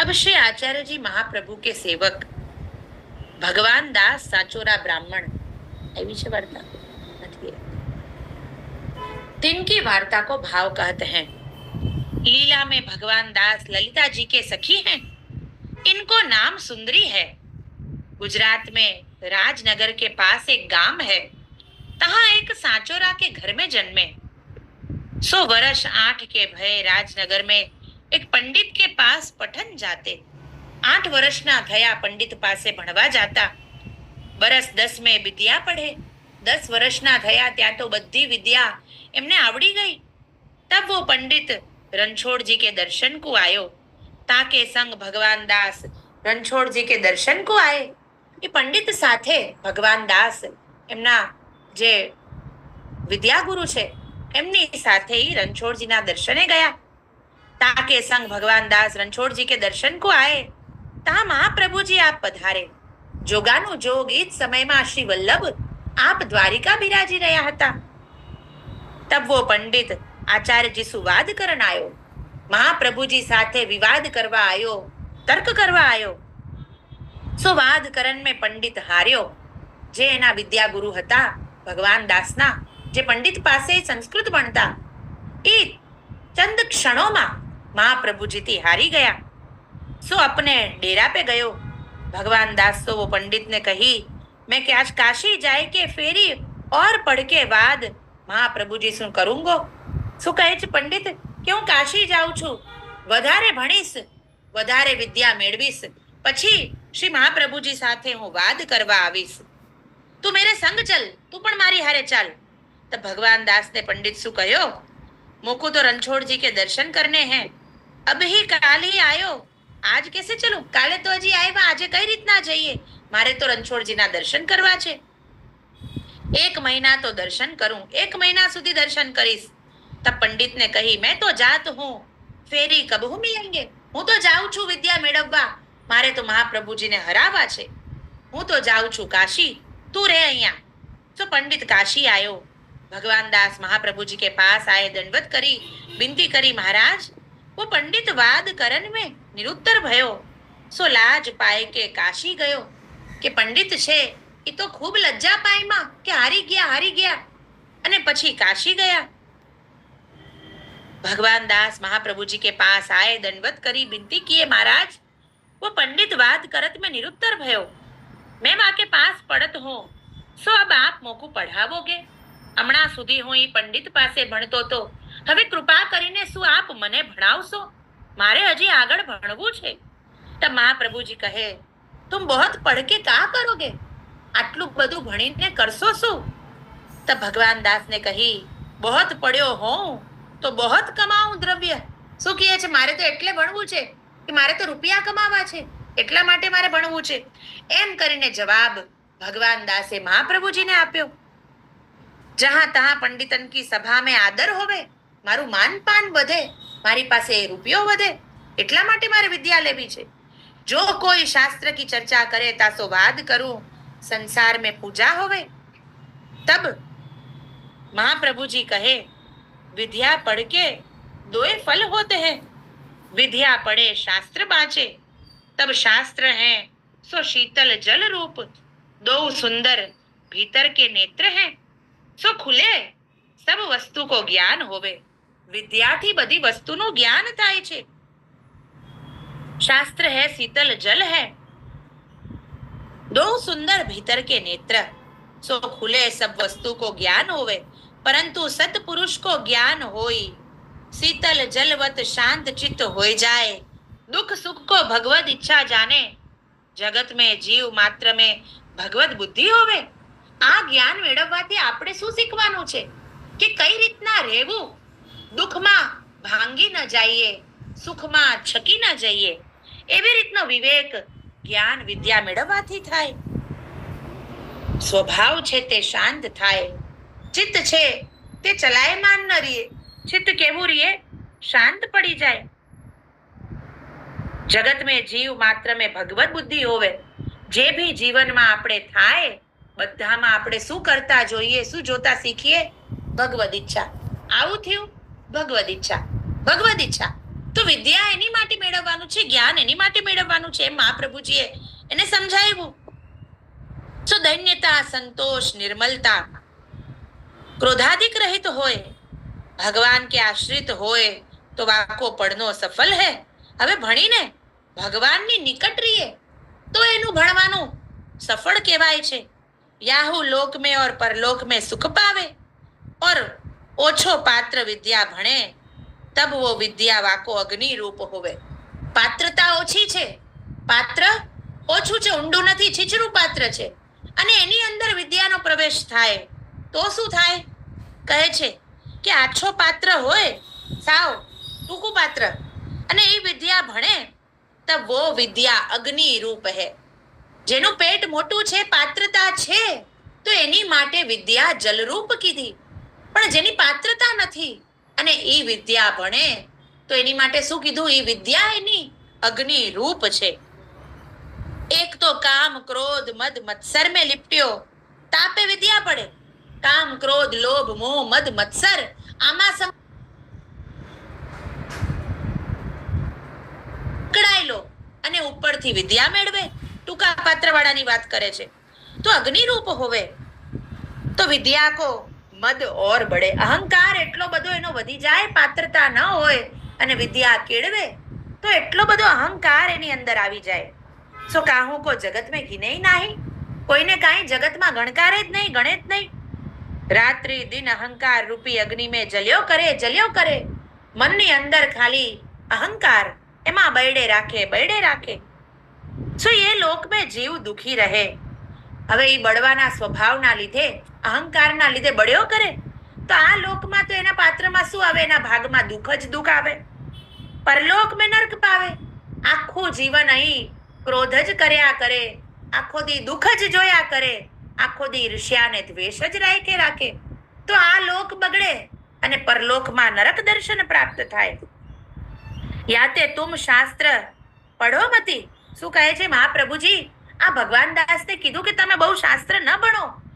अब श्री आचार्य जी महाप्रभु के सेवक भगवान दास साचोरा ब्राह्मण એવી છે વાર્તા નથી तिनकी वार्ता को भाव कहते हैं लीला में भगवान दास ललिता जी के सखी हैं इनको नाम सुंदरी है गुजरात में राजनगर के पास एक गांव है तहाँ एक सांचोरा के घर में जन्मे सौ वर्ष आठ के भय राजनगर में એક પંડિત કે પાસ પઠન જાતે. આઠ વર્ષના થયા પંડિત પાસે ભણવા જાતા. બરસ દસ મેં વિદ્યા પઢે દસ વર્ષના થયા ત્યાં તો બધી વિદ્યા એમને આવડી ગઈ. તબ વો પંડિત રણછોડજી કે દર્શન કો આયો. તાકે સંગ ભગવાન દાસ રણછોડજી કે દર્શન કો આએ એ પંડિત સાથે ભગવાન દાસ એમના જે વિદ્યાગુરુ છે એમની સાથે રણછોડજીના દર્શને ગયા. ताके संग भगवान दास रणछोड़ जी के दर्शन को आए તા મહાપ્રભુજી આપ પધારે જોગાનું જોગ એ જ સમયમાં શ્રી વલ્લભ આપ દ્વારિકા બિરાજી રહ્યા હતા તબ વો પંડિત આચાર્યજી સુવાદ કરન આયો મહાપ્રભુજી સાથે વિવાદ કરવા આયો તર્ક કરવા આયો સો વાદ કરન મેં પંડિત હાર્યો જે એના વિદ્યાગુરુ હતા ભગવાન દાસના જે પંડિત પાસે સંસ્કૃત ભણતા એ ચંદ ક્ષણોમાં મહાપ્રભુજીથી હારી ગયા सो अपने डेरा पे गयो भगवान दास तो वो पंडित ने कही मैं कि आज काशी जाए के फेरी और पढ़ के बाद महाप्रभु जी શું કરુંગો શું કહે છે પંડિત કે હું કાશી જાઉં છું વધારે ભણીશ વધારે વિદ્યા મેળવીશ પછી શ્રી મહાપ્રભુજી સાથે હું વાદ કરવા આવીશ તું મેરે સંગ ચલ તું પણ મારી હારે ચાલ તો ભગવાન દાસ ને પંડિત શું કહ્યો मुकु तो रणछोड़ जी के दर्शन करने અબ હી કાલ હી આયો આજ કેસે ચલું કાલે તો હજી આવ્યા આજે કઈ રીતના જઈએ મારે તો રણછોડજીના દર્શન કરવા છે એક મહિના તો દર્શન કરું એક મહિના સુધી દર્શન કરીશ તબ પંડિતને કહી મેં તો જાત હું ફેરી કબહુ મિલેંગે હું તો જાઉં છું વિદ્યા મેળવવા મારે તો મહાપ્રભુજીને હરાવા છે હું તો જાઉં છું કાશી તું રહે અહીંયા તો પંડિત કાશી આવ્યો ભગવાન દાસ મહાપ્રભુજી કે પાસ આયે દંડવત કરી વિનતી કરી મહારાજ महाराज वो पंडित वाद करन में નિરુત્તર ભયો સો લાજ પાય કે કાશી ગયો કે પંડિત છે એ તો ખૂબ લજ્જા પાયમાં કે હારી ગયા હારી ગયા અને પછી કાશી ગયા भगवान दास महाप्रभु जी के पास आए दंडवत करी विनती किए महाराज वो पंडित वाद करत में निरुत्तर भयो मैं वहाँ के पास पढ़त हूँ सो अब आप મોકું પઢાવોગે હમણાં સુધી હું એ પંડિત પાસે ભણતો તો. હવે કૃપા કરીને શું આપ મને ભણાવશો? મારે હજી આગળ ભણવું છે. તો મહાપ્રભુજી કહે, તું બહોત પડકે કા કરોગે? આટલું બધું ભણીને કરશો શું? તો ભગવાન દાસને કહી, બહોત પડ્યો હોઉં, તો બહોત કમાઉં દ્રવ્ય. શું કહે છે? મારે તો એટલે ભણવું છે કે મારે તો રૂપિયા કમાવા છે. એટલા માટે મારે ભણવું છે. એમ કરીને જવાબ ભગવાન દાસે મહાપ્રભુજીને આપ્યો. જહાં તહાં પંડિતન કી સભા મેં આદર હોવે મારું માન પાન વધે મારી પાસે રૂપિયો વધે એટલા માટે મારે વિદ્યા લેવી છે જો કોઈ શાસ્ત્ર કી ચર્ચા કરે તાસો વાદ કરું સંસાર મેં પૂજા હોવે તબ महाप्रभु जी कहे विद्या पढ़ के दोए फल होते हैं विद्या पढ़े शास्त्र बाँचे तब शास्त्र है सो शीतल जल रूप दो सुंदर भीतर के नेत्र हैं सो खुले सब વસ્તુ કો જ્ઞાન હોવે વિદ્યાથી બધી વસ્તુનું જ્ઞાન થાય છે શાસ્ત્ર है शीतल जल है दो सुंदर भीतर के नेत्र सो खुले सब वस्तु को ज्ञान होवे परंतु सतपुरुष को ज्ञान होई शीतल जलवत शांत चित्त होय जाए दुख सुख को भगवत इच्छा जाने જગત મેં જીવ માત્ર મેં ભગવત બુદ્ધિ હોવે આ જ્ઞાન મેળવવાથી આપણે શું શીખવાનું છે? કે કઈ રીતના રહેવું? દુઃખમાં ભાંગી ન જઈએ, સુખમાં છકી ન જઈએ. એવી રીતનો વિવેક જ્ઞાન વિદ્યા મેળવવાથી થાય. સ્વભાવ છે તે શાંત થાય. ચિત્ત છે તે ચલાયમાન ન રહીએ ચિત્ત કેવું રહીએ શાંત પડી જાય. જગત મેં જીવ માત્ર મેં ભગવત બુદ્ધિ હોવે. જે ભી જીવનમાં આપણે થાય બધામાં આપણે શું કરતા જોઈએ, શું જોતા શીખીએ? ભગવદ ઈચ્છા. આવું થયું? ભગવદ ઈચ્છા. ભગવદ ઈચ્છા. તો વિદ્યા એની માટે મેળવવાનું છે, જ્ઞાન એની માટે મેળવવાનું છે મહાપ્રભુજીએ એને સમજાવ્યું. સો દૈન્યતા સંતોષ, નિર્મલતા. ક્રોધાધિક રહિત હોય, ભગવાન કે આશ્રિત હોય, તો વાકો પડનો સફલ હે. હવે ભણીને ભગવાનની નિકટ રહીએ, તો એનું ભણવાનું સફળ કહેવાય છે. યાહુ લોક में और परलोक में सुख पावे और ઓછો પાત્ર વિદ્યા ભણે તબ વો વિદ્યા વાકો અગ્નિ રૂપ હોવે પાત્રતા ઓછી છે પાત્ર ઓછું છે ઊંડું નથી છીછરું પાત્ર છે અને એની અંદર વિદ્યાનો પ્રવેશ થાય તો શું થાય કહે છે કે આછો પાત્ર હોય સાવ ટૂંકું પાત્ર અને એ વિદ્યા ભણે તબ વો વિદ્યા અગ્નિ રૂપ હે જેનું પેટ મોટું છે, પાત્રતા છે, તો એની માટે વિદ્યા જલરૂપ કીધી. પણ જેની પાત્રતા નથી અને એ વિદ્યા ભણે, તો એની માટે શું કીધું? એ વિદ્યા એની અગ્નિ રૂપ છે. એક તો કામ, ક્રોધ, મદ, મત્સર મેં લિપટ્યો. તાપે વિદ્યા પડે. કામ, ક્રોધ, લોભ, મોહ, મદ, મત્સર આમાં પકડાયેલો અને ઉપરથી વિદ્યા મેળવે. ટૂંકા પાત્રવાળાની વાત કરે છે. તો અગ્નિરૂપ હોવે. તો વિદ્યા કો મદ ઓર બળે. અહંકાર એટલો બધો એનો વધી જાય, પાત્રતા ન હોય અને વિદ્યા કેળવે, તો એટલો બધો અહંકાર એની અંદર આવી જાય. સો કાહું કો જગત મેં ઘીને નાહી. કોઈને કાંઈ જગતમાં ગણકારે જ નહીં, ગણે જ નહીં. રાત્રિ દિન અહંકાર રૂપી અગ્નિ મેં જલ્યો કરે જલ્યો કરે. મનની અંદર ખાલી અહંકાર. એમાં બૈડે રાખે બૈડે રાખે. સો એ લોક મેં જીવ દુખી રહે, હવે એ બળવાના સ્વભાવના લીધે, અહંકારના લીધે બળ્યો કરે, તો આ લોકમાં તો એના પાત્રમાં શું આવે? એના ભાગમાં દુઃખ જ દુઃખ આવે. પરલોક મેં નર્ક પાવે. આખું જીવન અહીં ક્રોધ જ કર્યા કરે, આખો દી દુઃખ જ જોયા કરે, આખો દી ઈર્ષ્યાને દ્વેષ જ રાખે રાખે. તો આ લોક બગડે અને પરલોકમાં નરક દર્શન પ્રાપ્ત થાય. યાતે તુમ શાસ્ત્ર પઢો મતી. શું કહે છે મહાપ્રભુજી? આ ભગવાન દાસને કીધું કે તમે બહુ શાસ્ત્ર ન ભણો.